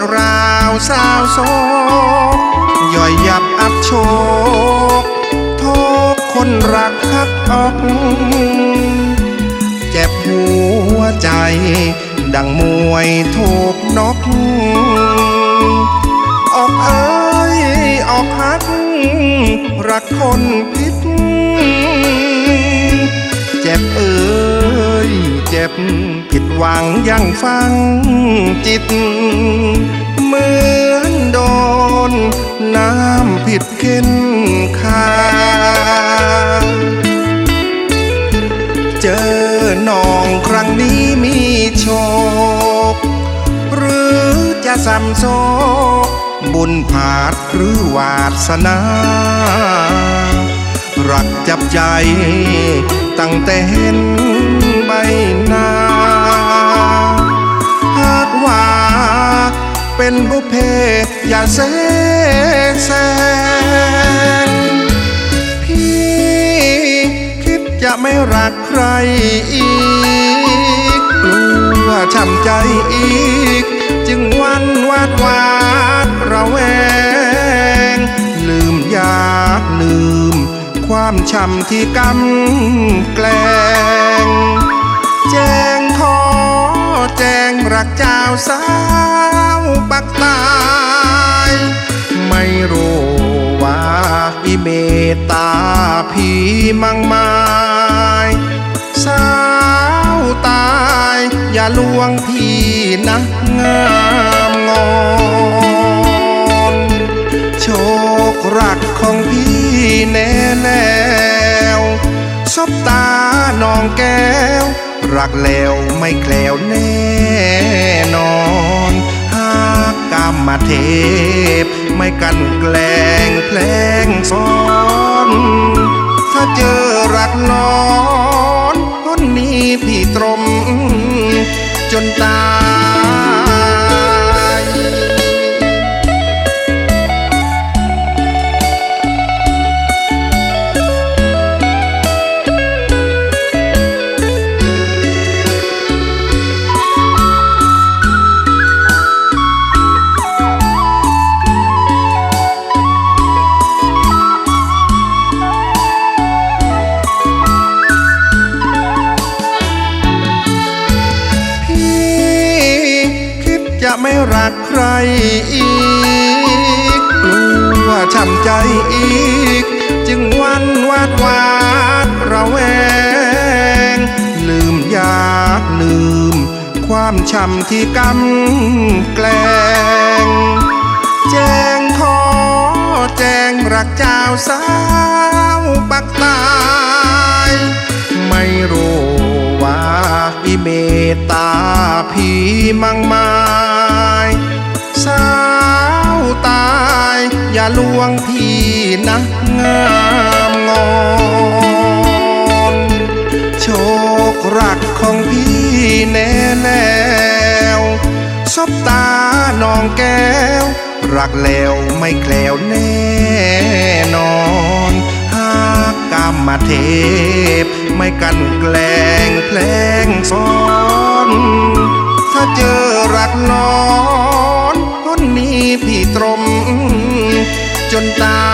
ดราวสาวโศกย่อยยับอับโชกโทกคนรักฮักออก เจ็บหัวใจ ดังมวยถูกนก ออกเอ้ยออกฮัก รักคนผิดเจ็บเอ้ย เจ็บ ผิดหวังยังฟังจิต เหมือนโดน น้ำผิดเข็นคาเจอน้องครั้งนี้มีโชค หรือจะซ้ำโซกบุญผาดหรือวาสนา รักจับใจตั้งแต่เห็น ใบหน้าหากว่าเป็นบุพเพอย่าเสแสร้งพี่คิดจะไม่รักใครอีกกลัวช้ำใจอีก จึงวันวาดวาดระแวง ลืมยากลืมความช้ำที่กำแกล รักเจ้าสาวปักตาย ไม่รู้ว่าอีเมตตาพี่มั่งไมายสาวตาย อย่าลวงพี่นะงามงอนโชครักของพี่แน่แล้ว สบตาน้องแก้ว รักแล้วไม่แคล้วแน่นอนหากกรรมเทพ ไม่กันแกล้งแพลงซ้อน ถ้าเจอรักนอนคนนี้พี่ตรม จนตา ไม่รักใครอีกกลัวช้ำใจอีก จึงวันวาดวาดระแวง ลืมยากลืม ความช้ำที่กำแกล้ง แจ้งขอแจ้งรักเจ้าสาวปักตายไม่รู้ว่าอีเมตตาพี่มังมา อย่าลวงพี่นะงามงอนโชครักของพี่แน่แล้วสบตาน้องแก้ว รักแล้วไม่แคล้วแน่นอนหากกรรมเทพ ไม่กันแกล้งแกล้งซ้อนถ้าเจอรักนอนคนนี้พี่ตรม จนตาย